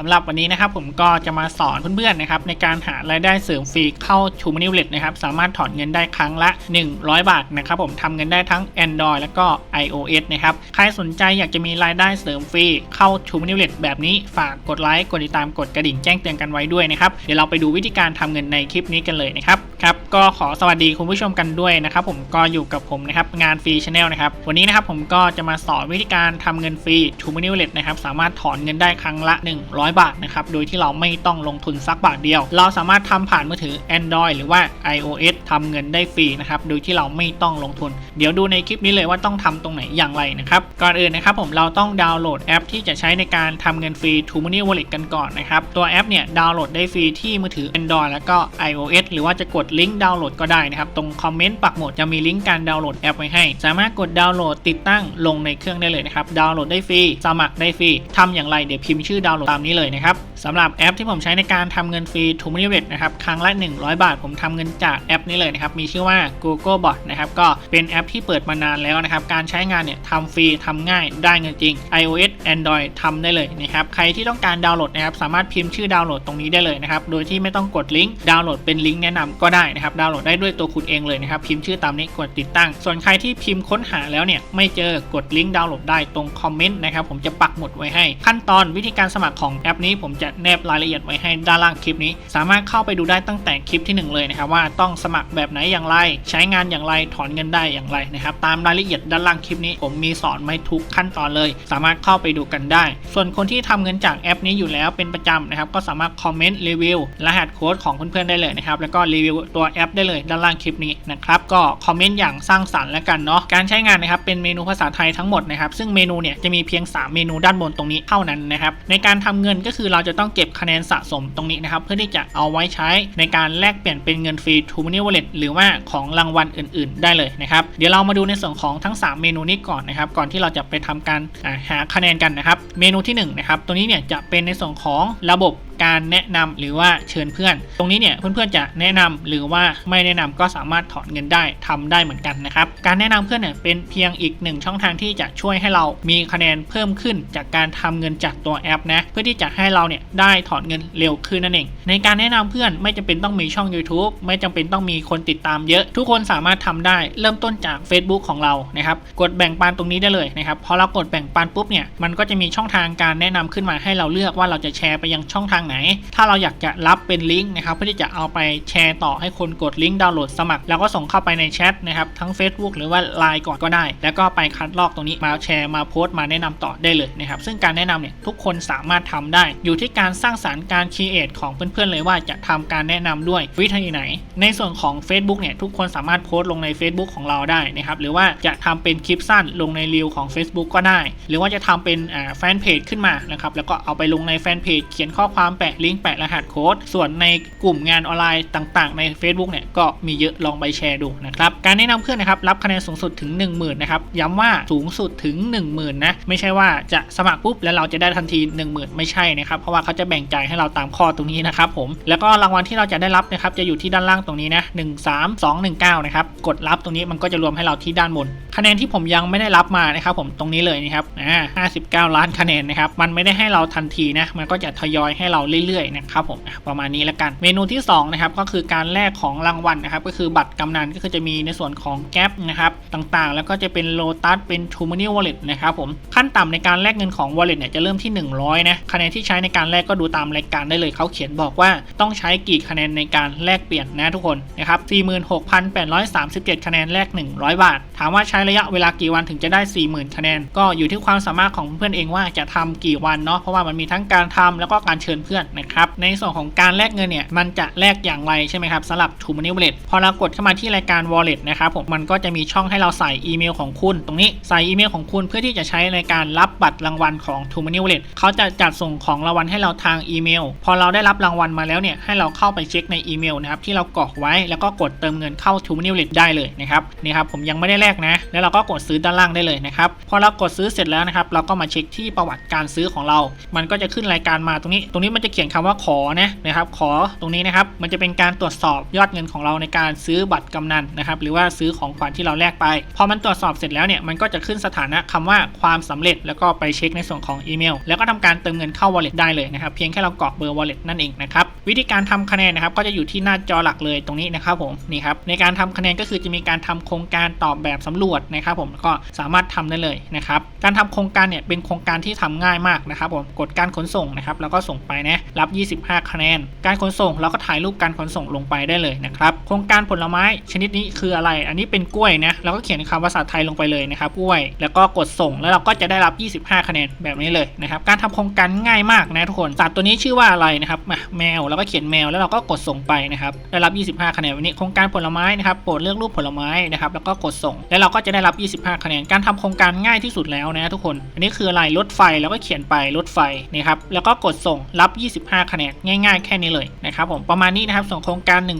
สำหรับวันนี้นะครับผมก็จะมาสอนเพื่อนๆนะครับในการหารายได้เสริมฟรีเข้า t ูม n นิวเลตนะครับสามารถถอนเงินได้ครั้งละ 100 บาทนะครับผมทำเงินได้ทั้ง Android แล้วก็ iOS นะครับใครสนใจอยากจะมีรายได้เสริมฟรีเข้า t ูม n นิวเลตแบบนี้ฝากกดไลค์กดติดตามกดกระดิ่งแจ้งเตือนกันไว้ด้วยนะครับเดี๋ยวเราไปดูวิธีการทำเงินในคลิปนี้กันเลยนะครับครับก็ขอสวัสดีคุณผู้ชมกันด้วยนะครับผมก็อยู่กับผมนะครับงานฟรีชาแนลนะครับวันนี้นะครับผมก็จะมาสอนวิธีการทำเงินฟรี t ูม n นิวเลตนะครับสามารถถอนเงินได้ครั้งละ100บาทนะครับ โดยที่เราไม่ต้องลงทุนสักบาทเดียว เราสามารถทำผ่านมือถือ Android หรือว่า iOS ทำเงินได้ฟรีนะครับ โดยที่เราไม่ต้องลงทุน เดี๋ยวดูในคลิปนี้เลยว่าต้องทำตรงไหนอย่างไรนะครับ ก่อนอื่นนะครับผมเราต้องดาวน์โหลดแอปที่จะใช้ในการทำเงินฟรี t o Money Wallet กันก่อนนะครับ ตัวแอปเนี่ยดาวน์โหลดได้ฟรีที่มือถือ Android แล้วก็ iOS หรือว่าจะกดลิงก์ดาวน์โหลดก็ได้นะครับ ตรงคอมเมนต์ปักหมุดจะมีลิงก์การดาวน์โหลดแอปไว้ให้ สามารถกดดาวน์โหลดติดตั้งลงในเครื่องได้เลยนะครับ ดาวน์โหลดได้ฟรี สมัครได้ฟรีทำอย่างไรเดี๋ยวพิมพ์ชื่อดาวน์โหลดตามนี้เลยนะครับสำหรับแอปที่ผมใช้ในการทำเงินฟรี t ูมินิเวตนะครับครั้งละ 100 บาท ผมทำเงินจากแอปนี้เลยนะครับมีชื่อว่า Google Bot นะครับก็เป็นแอปที่เปิดมานานแล้วนะครับการใช้งานเนี่ยทำฟรีทำง่ายได้เงินจริง iOS Android ทำได้เลยนะครับใครที่ต้องการดาวน์โหลดนะครับสามารถพิมพ์ชื่อดาวน์โหลดตรงนี้ได้เลยนะครับโดยที่ไม่ต้องกดลิงก์ดาวน์โหลดเป็นลิงก์แนะนำก็ได้นะครับดาวน์โหลดได้ด้วยตัวคุณเองเลยนะครับพิมพ์ชื่อตามนี้กดติดตั้ง ส่วนใครที่พิมพ์ค้นหาแล้วเนี่ยไม่เจอกดลิงก์ดาวน์โหลดได้ตรงคอมเมนต์นะครับผมจะปักหมุดไว้ให้ ขั้นตอนวิธีการสมัครของแอปนี้ผมจะแนบรายละเอียดไว้ให้ด้านล่างคลิปนี้ สามารถเข้าไปดูได้ตั้งแต่คลิปที่หนึ่งเลยนะครับว่าต้องสมัครแบบไหนอย่างไร ใช้งานอย่างไรถอนเงินได้อย่างไรนะครับตามรายละเอียดด้านล่างคลิปนี้ ผมมีสอนไว้ทุกขั้นตอนเลย สามารถเข้าไปดูกันได้ ส่วนคนที่ทำเงินจากแอปนี้อยู่แล้วเป็นประจำนะครับก็สามารถคอมเมนต์รีวิวรหัสโค้ดของเพื่อนๆได้เลยนะครับแล้วก็รีวิวตัวแอปได้เลยด้านล่างคลิปนี้นะครับก็คอมเมนต์อย่างสร้างสรรค์แล้วกันเนาะการใช้งานนะครับเป็นเมนูภาษาไทยทั้งหมดนะครับซึ่งเมนูเนี่ยจะมีเพียง 3 เมนูด้านบนตรงนี้เท่านั้นนะครับในการทำเงินก็คือเราจะต้องเก็บคะแนนสะสมตรงนี้นะครับ เพื่อที่จะเอาไว้ใช้ในการแลกเปลี่ยนเป็นเงินฟรีทูมินิวเลตหรือว่าของรางวัลอื่น ๆ ได้เลยนะครับ เดี๋ยวเรามาดูในส่วนของทั้ง 3 เมนูนี้ก่อนนะครับ ก่อนที่เราจะไปทำการหาคะแนนกันนะครับ เมนูที่1นะครับ ตัวนี้เนี่ยจะเป็นในส่วนของระบบ การแนะนำหรือว่าเชิญเพื่อน ตรงนี้เนี่ยเพื่อนๆจะแนะนำหรือว่าไม่แนะนำก็สามารถถอนเงินได้ทำได้เหมือนกันนะครับการแนะนำเพื่อนเนี่ยเป็นเพียงอีกหนึ่งช่องทางที่จะช่วยให้เรามีคะแนนเพิ่มขึ้น จากการทำเงินจากตัวแอปนะเพื่อที่จะให้เราเนี่ยได้ถอนเงินเร็วขึ้นนั่นเอง ในการแนะนำเพื่อนไม่จำเป็นต้องมีช่อง YouTube ไม่จำเป็นต้องมีคนติดตามเยอะ ทุกคนสามารถทำได้เริ่มต้นจาก Facebook ของเรานะครับกดแบ่งปันตรงนี้ได้เลยนะครับพอเรากดแบ่งปันปุ๊บเนี่ยมันก็จะมีช่องทางการแนะนำขึ้นมาให้เราเลือกว่าเราจะแชร์ไปยังช่องทางไหน ถ้าเราอยากจะรับเป็นลิงก์นะครับเพื่อที่จะเอาไปแชร์ต่อให้คนกดลิงก์ดาวน์โหลดสมัคร แล้วก็ส่งเข้าไปในแชทนะครับทั้ง Facebook หรือว่า Line ก่อนก็ได้ แล้วก็ไปคัดลอกตรงนี้มาแชร์มาโพสต์มาแนะนำต่อได้เลยนะครับซึ่งการแนะนำเนี่ยทุกคนสามารถทำได้ อยู่ที่การสร้างสารรค์การคีเอทของเพื่อนๆเลยว่าจะทำการแนะนำด้วยวิธีไหน ในส่วนของ Facebook เนี่ยทุกคนสามารถโพสต์ลงใน Facebook ของเราได้นะครับหรือว่าจะทำเป็นคลิปสั้นลงในรีวของ Facebook ก็ได้ หรือว่าจะทำเป็นแฟนเพจขึ้นมานะครับแล้วก็เอาไปลงในแฟนเพจเขียนข้อความแปะลิงก์แปะรหัสโค้ด ส่วนในกลุ่มงานออนไลน์ต่าง ๆ ใน Facebook เนี่ยก็มีเยอะลองไปแชร์ดูนะครับ การแนะนำเพื่อนนะครับรับคะแนนสูงสุดถึง 10,000นะครับย้ำว่าสูงสุดถึง 10,000นะไม่ใช่ว่าจะสมัครปุ๊บแล้วเราจะได้ทันที 10,000 ไม่ใช่นะครับเพราะว่าเขาจะแบ่งจ่ายให้เราตามข้อตรงนี้นะครับผมแล้วก็รางวัลที่เราจะได้รับนะครับจะอยู่ที่ด้านล่างตรงนี้นะ13219นะครับกดรับตรงนี้มันก็จะรวมให้เราที่ด้านบนคะแนนที่ผมยังไม่ได้รับมานะครับผมตรงนี้เลยนะครับอ่า59 ล้านคะแนนนะครับมันไม่ได้ให้เราทันทีนะมันก็จะทยอยให้เราเรื่อยๆนะครับผมประมาณนี้แล้วกัน เมนูที่2นะครับก็คือการแลกของรางวัลนะครับก็คือบัตรกำนันก็คือจะมีในส่วนของแก๊ปนะครับต่างๆ แล้วก็จะเป็นโลตัสเป็น t ูมินิวอลเล็ตนะครับผมขั้นต่ำในการแลกเงินของ Wallet เนี่ยจะเริ่มที่ 100นะคะแนนที่ใช้ในการแลกก็ดูตามรายการได้เลยเขาเขียนบอกว่าต้องใช้กี่คะแนนในการแลกเปลี่ยนนะทุกคนนะครับ46,837 คะแนนแลก 100 บาท ถามว่าใช้ระยะเวลากี่วันถึงจะได้ 40,000 คะแนน ก็อยู่ที่ความสามารถของเพื่อนเองว่าจะทำกี่วันเนาะเพราะว่ามันมีทั้งการทำแล้วก็การเชิญเพื่อนนะครับ ในส่วนของการแลกเงินเนี่ย มันจะแลกอย่างไรใช่ไหมครับสำหรับ t ูมินิวอลเล็ตพอเรากดเข้ามาที่รายการ Wallet นะครับผมมันก็จะมีช่องให้เราใส่อีเมลของคุณ ตรงนี้ใส่อีเมลของคุณเพื่อที่จะใช้ในการรับบัตรรางวัลของ t ูมินิวอลเล็ตเขาจะจัดส่งของรางวัลให้เราทางอีเมล พอเราได้รับรางวัลมาแล้วเนี่ยให้เราเข้าไปเช็คในอีเมลนะครับที่เรากรอกไว้แล้วก็กดเติมเงินเข้า t ูมินิวอลเล็ตได้เลยนะครับนี่ครับผมยังไม่ได้แลกนะ แล้วเราก็กดซื้อด้านล่างได้เลยนะครับพอเรากดซื้อเสร็จแล้วนะครับเราก็มาเช็คที่ประวัติการซื้อของเรา มันก็จะขึ้นรายการมาตรงนี้ ตรงนี้มันจะเขียนคำว่าขอนะนะครับ ขอตรงนี้นะครับ มันจะเป็นการตรวจสอบยอดเงินของเราในการซื้อบัตรกำนันนะครับ หรือว่าซื้อของขวัญที่เราแลกไป พอมันตรวจสอบเสร็จแล้วเนี่ย มันก็จะขึ้นสถานะคำว่าความสำเร็จ แล้วก็ไปเช็คในส่วนของอีเมล แล้วก็ทำการเติมเงินเข้า wallet ได้เลยนะครับ เพียงแค่เรากรอกเบอร์ wallet นั่นเองนะครับ วิธีการทำคะแนนนะครับก็จะอยู่ที่หน้าจอหลักเลยตรงนี้นะครับผมนี่ครับในการทำคะแนนก็คือจะมีการทำโครงการตอบแบบสำรวจนะครับผมก็สามารถทำได้เลยนะครับการทำโครงการเนี่ยเป็นโครงการที่ทำง่ายมากนะครับผมกดการขนส่งนะครับแล้วก็ส่งไปนะรับ 25 คะแนน การขนส่งเราก็ถ่ายรูปการขนส่งลงไปได้เลยนะครับโครงการผลไม้ชนิดนี้คืออะไร อันนี้เป็นกล้วยนะเราก็เขียนคำภาษาไทยลงไปเลยนะครับกล้วย แล้วก็กดส่งแล้วเราก็จะได้รับ 25 คะแนนแบบนี้เลยนะครับการทำโครงการง่ายมากนะทุกคนสัตว์ตัวนี้ชื่อว่าอะไรนะครับแมวแล้วก็เขียนแมวแล้วเราก็กดส่งไปนะครับได้รับ 25 คะแนนวันนี้โครงการผลไม้นะครับโปรดเลือกรูปผลไม้นะครับแล้วก็กดส่ง แล้วเราก็จะได้รับ 25 คะแนนการทำโครงการง่ายที่สุดแล้วนะทุกคน อันนี้คืออะไรรถไฟแล้วก็เขียนไปรถไฟนี่ครับแล้วก็กดส่งรับ 25 คะแนนง่าย ๆ แค่นี้เลยนะครับผมประมาณนี้นะครับส่วนโครงการ 1,000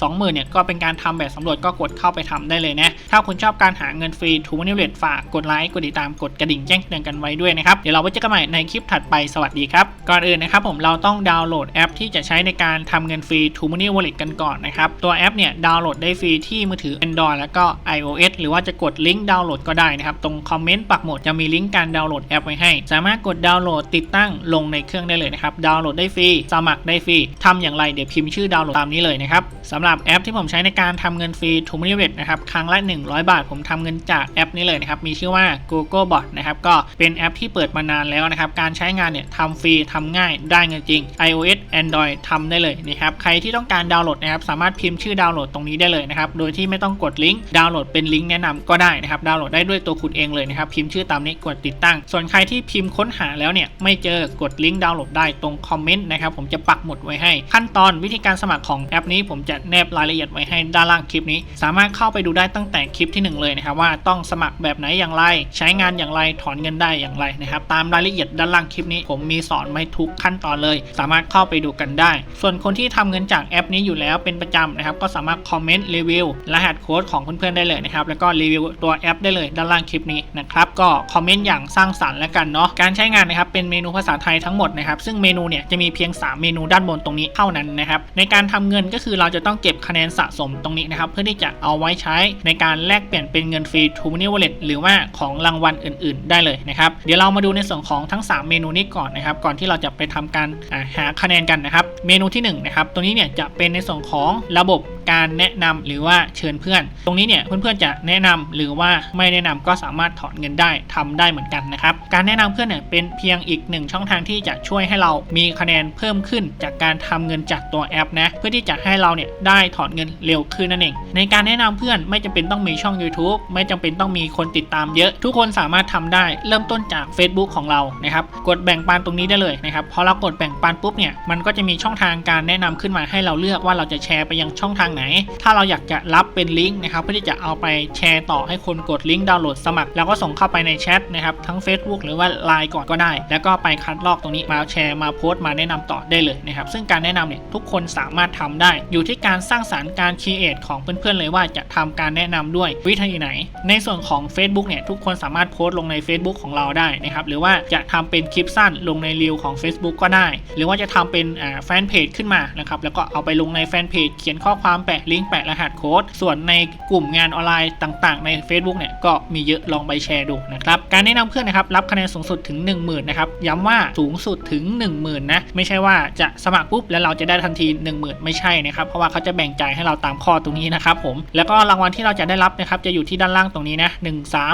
20,000เนี่ยก็เป็นการทำแบบสำรวจก็กดเข้าไปทำได้เลยนะถ้าคุณชอบการหาเงินฟรีทูมันนี่เลตฝากกดไลค์กดติดตามกดกระดิ่งแจ้งเตือนกันไว้ด้วยนะครับเดี๋ยวเราไว้เจอกันใหม่ในคลิปถัดไปสวัสดีครับก่อนอื่นนะครับผมเราต้องดาวน์โหลดแอปที่จะใช้ในการทำเงินฟรี t ูมันนี่วอลเล็ตกันก่อนนะครับ ตัวแอปเนี่ยดาวน์โหลดได้ฟรีที่มือถือ Android แล้วก็ iOS หรือว่าจะกดลิงก์ดาวน์โหลดก็ได้นะครับ ตรงคอมเมนต์ปักหมุดจะมีลิงก์การดาวน์โหลดแอปไว้ให้ สามารถกดดาวน์โหลดติดตั้งลงในเครื่องได้เลยนะครับ ดาวน์โหลดได้ฟรี สมัครได้ฟรี ทำอย่างไรเดี๋ยวพิมพ์ชื่อดาวน์โหลดตามนี้เลยนะครับสำหรับแอปที่ผมใช้ในการทำเงินฟรี t ูมันนี่วอลเล็ตนะครับครั้งละ 100 บาท ผมทำเงินจากแอปนี้เลยนะครับ มีชื่อว่า Google Bot นะครับ ก็เป็นแอปที่เปิดมานานแล้วนะครับ การใช้งานเนี่ยทำฟรีทำง่ายได้เงินจริง iOS Android ทำได้เลยนะครับใครที่ต้องการดาวน์โหลดนะครับสามารถพิมพ์ชื่อดาวน์โหลดตรงนี้ได้เลยนะครับโดยที่ไม่ต้องกดลิงก์ดาวน์โหลดเป็นลิงก์แนะนำก็ได้นะครับดาวน์โหลดได้ด้วยตัวคุณเองเลยนะครับพิมพ์ชื่อตามนี้กดติดตั้ง ส่วนใครที่พิมพ์ค้นหาแล้วเนี่ยไม่เจอกดลิงก์ดาวน์โหลดได้ตรงคอมเมนต์นะครับผมจะปักหมุดไว้ให้ ขั้นตอนวิธีการสมัครของแอปนี้ผมจะแนบรายละเอียดไว้ให้ด้านล่างคลิปนี้ สามารถเข้าไปดูได้ตั้งแต่คลิปที่หนึ่งเลยนะครับว่าต้องสมัครแบบไหนอย่างไร ใช้งานอย่างไรถอนเงินได้อย่างไรนะครับตามรายละเอียดด้านล่างคลิปนี้ ผมมีสอนไว้ทุกขั้นตอนเลย สามารถเข้าไปดูกันได้ส่วนคนที่ทำเงินจากแอปนี้อยู่แล้วเป็นประจำนะครับก็สามารถคอมเมนต์รีวิวรหัสโค้ดของเพื่อนๆได้เลยนะครับแล้วก็รีวิวตัวแอปได้เลยด้านล่างคลิปนี้นะครับก็คอมเมนต์อย่างสร้างสรรค์แล้วกันเนาะการใช้งานนะครับเป็นเมนูภาษาไทยทั้งหมดนะครับซึ่งเมนูเนี่ยจะมีเพียง 3 เมนูด้านบนตรงนี้เท่านั้นนะครับในการทำเงินก็คือเราจะต้องเก็บคะแนนสะสมตรงนี้นะครับเพื่อที่จะเอาไว้ใช้ในการแลกเปลี่ยนเป็นเงินฟรี t ูมันนี่วอลเล็ตหรือว่าของรางวัลอื่น ๆ ได้เลยนะครับเดี๋ยวเรามาดูในส่วนของทั้ง 3 เมนูนี้ก่อนนะครับก่อนที่เราจะไปทำการหาคะแนนกันนะครับเมนูที่1นะครับตัวนี้เนี่ยจะเป็นในส่วนของระบบ การแนะนำหรือว่าเชิญเพื่อน ตรงนี้เนี่ยเพื่อนๆจะแนะนำหรือว่าไม่แนะนำก็สามารถถอนเงินได้ทำได้เหมือนกันนะครับการแนะนำเพื่อนเนี่ยเป็นเพียงอีกหนึ่งช่องทางที่จะช่วยให้เรามีคะแนนเพิ่มขึ้นจากการทำเงินจากตัวแอปนะเพื่อที่จะให้เราเนี่ยได้ถอนเงินเร็วขึ้นนั่นเองในการแนะนำเพื่อนไม่จำเป็นต้องมีช่อง YouTube ไม่จำเป็นต้องมีคนติดตามเยอะ ทุกคนสามารถทำได้เริ่มต้นจาก Facebook ของเรานะครับกดแบ่งปันตรงนี้ได้เลยนะครับพอเรากดแบ่งปันปุ๊บเนี่ยมันก็จะมีช่องทางการแนะนำขึ้นมาให้เราเลือกว่าเราจะแชร์ไปยังช่องทางไหน ถ้าเราอยากจะรับเป็นลิงก์นะครับเพื่อที่จะเอาไปแชร์ต่อให้คนกดลิงก์ดาวน์โหลดสมัคร แล้วก็ส่งเข้าไปในแชทนะครับทั้ง Facebook หรือว่า Line ก่อนก็ได้ แล้วก็ไปคัดลอกตรงนี้มาแชร์มาโพสต์มาแนะนำต่อได้เลยนะครับซึ่งการแนะนำเนี่ยทุกคนสามารถทำได้ อยู่ที่การสร้างสารรค์การคีเอทของเพื่อนๆเลยว่าจะทำการแนะนำด้วยวิธีไหน ในส่วนของ Facebook เนี่ยทุกคนสามารถโพสต์ลงใน Facebook ของเราได้นะครับหรือว่าจะทำเป็นคลิปสั้นลงในรีวของ Facebook ก็ได้ หรือว่าจะทำเป็นแฟนเพจขึ้นมานะครับแล้วก็เอาไปลงในแฟนเพจเขียนข้อความแปะลิงก์แปะรหัสโค้ด ส่วนในกลุ่มงานออนไลน์ต่างๆ ใน Facebook เนี่ยก็มีเยอะลองไปแชร์ดูนะครับการแนะนำเพื่อนนะครับรับคะแนนสูงสุดถึง 10,000นะครับย้ำว่าสูงสุดถึง 10,000นะไม่ใช่ว่าจะสมัครปุ๊บแล้วเราจะได้ทันที 10,000 ไม่ใช่นะครับเพราะว่าเขาจะแบ่งจ่ายให้เราตามข้อตรงนี้นะครับผมแล้วก็รางวัลที่เราจะได้รับนะครับจะอยู่ที่ด้านล่างตรงนี้นะ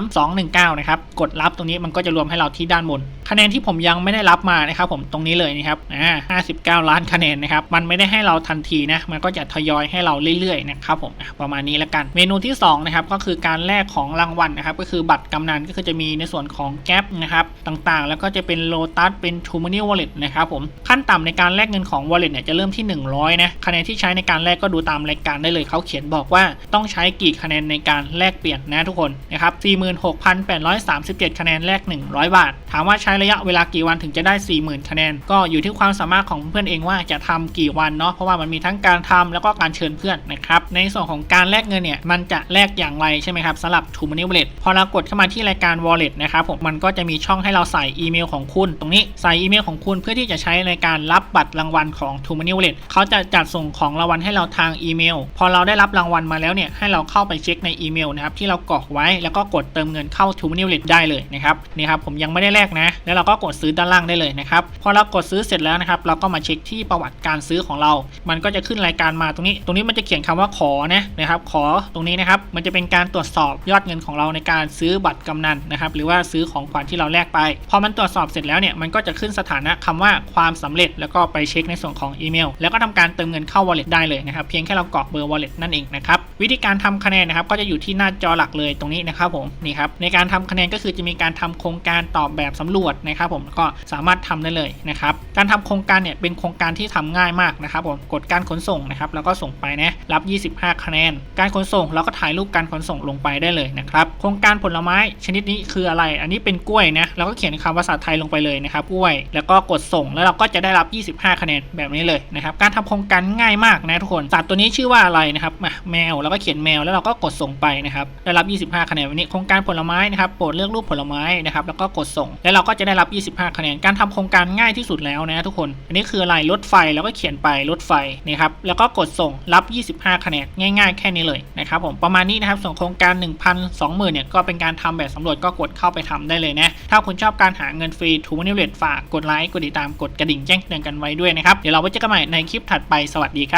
13219นะครับกดรับตรงนี้มันก็จะรวมให้เราที่ด้านบนคะแนนที่ผมยังไม่ได้รับมานะครับผมตรงนี้เลยนะครับอ่า59 ล้านคะแนนนะครับมันไม่ได้ให้เราทันทีนะมันก็จะทยอยให้เราเรื่อยๆนะครับผมประมาณนี้แล้วกัน เมนูที่2นะครับก็คือการแลกของรางวัลนะครับก็คือบัตรกำนันก็คือจะมีในส่วนของแก๊ปนะครับต่างๆ แล้วก็จะเป็นโลตัสเป็นทูมานี่วอลเล็ตนะครับผมขั้นต่ำในการแลกเงินของวอลเล็ตเนี่ยจะเริ่มที่ 100นะคะแนนที่ใช้ในการแลกก็ดูตามรายการได้เลยเขาเขียนบอกว่าต้องใช้กี่คะแนนในการแลกเปลี่ยนนะทุกคนนะครับ46,837 คะแนนแลก 100 บาท ถามว่าใช้ระยะเวลากี่วันถึงจะได้ 40,000 คะแนน ก็อยู่ที่ความสามารถของเพื่อนเองว่าจะทำกี่วันเนาะเพราะว่ามันมีทั้งการทำแล้วก็การเชิญเพื่อนนะครับในส่วนของการแลกเงินเนี่ยมันจะแลกอย่างไรใช่ไหมครับสำหรับ True Money Wallet พอเรากดเข้ามาที่รายการ Wallet นะครับผมมันก็จะมีช่องให้เราใส่อีเมลของคุณ ตรงนี้ใส่อีเมลของคุณเพื่อที่จะใช้ในการรับบัตรรางวัลของ True Money Wallet เขาจะจัดส่งของรางวัลให้เราทางอีเมล พอเราได้รับรางวัลมาแล้วเนี่ยให้เราเข้าไปเช็คในอีเมลนะครับที่เรากรอกไว้แล้วก็กดเติมเงินเข้า True Money Wallet ได้เลยนะครับนี่ครับผมยังไม่ได้แลกนะแล้วเราก็กดซื้อด้านล่างได้เลยนะครับพอเรากดซื้อเสร็จแล้วนะครับเราก็มาเช็คที่ประวัติการซื้อของเรา มันก็จะขึ้นรายการมาตรงนี้ ตรงนี้มันจะเขียนคำว่าขอนะนะครับขอตรงนี้นะครับมันจะเป็นการตรวจสอบยอดเงินของเราในการซื้อบัตรกำนันนะครับหรือว่าซื้อของขวัญที่เราแลกไป พอมันตรวจสอบเสร็จแล้วเนี่ยมันก็จะขึ้นสถานะคำว่าความสำเร็จ แล้วก็ไปเช็คในส่วนของอีเมล แล้วก็ทำการเติมเงินเข้า wallet ได้เลยนะครับเพียงแค่เรากรอกเบอร์ wallet นั่นเองนะครับ วิธีการทำคะแนนนะครับ ก็จะอยู่ที่หน้าจอหลักเลยตรงนี้นะครับผมนี่ครับในการทำคะแนนก็คือจะมีการทำโครงการตอบแบบสำรวจนะครับ ผมก็สามารถทำได้เลยนะครับการทำโครงการเนี่ยเป็นโครงการที่ทำง่ายมากนะครับ ผมกดการขนส่งนะครับ แล้วก็ส่งไปนะรับ 25 คะแนน การขนส่งเราก็ถ่ายรูปการขนส่งลงไปได้เลยนะครับโครงการผลไม้ชนิดนี้คืออะไร อันนี้เป็นกล้วยนะเราก็เขียนคำภาษาไทยลงไปเลยนะครับกล้วย แล้วก็กดส่งแล้วเราก็จะได้รับ 25 คะแนนแบบนี้เลยนะครับการทำโครงการง่ายมากนะทุกคนสัตว์ตัวนี้ชื่อว่าอะไรนะครับแมวแล้วก็เขียนแมวแล้วเราก็กดส่งไปนะครับได้รับ 25 คะแนนวันนี้โครงการผลไม้นะครับโปรดเลือกรูปผลไม้นะครับแล้วก็กดส่ง แล้วเราก็จะได้รับ 25 คะแนนการทำโครงการง่ายที่สุดแล้วนะทุกคน อันนี้คืออะไรรถไฟแล้วก็เขียนไปรถไฟนี่ครับแล้วก็กดส่งรับ 25 คะแนนง่าย ๆ แค่นี้เลยนะครับผมประมาณนี้นะครับส่วนโครงการ 1,000 20,000เนี่ยก็เป็นการทำแบบสำรวจก็กดเข้าไปทำได้เลยนะถ้าคุณชอบการหาเงินฟรีทูมันนี่เลฝากกดไลค์กดติดตามกดกระดิ่งแจ้งเตือนกันไว้ด้วยนะครับเดี๋ยวเราไว้เจอกันใหม่ในคลิปถัดไปสวัสดีครับ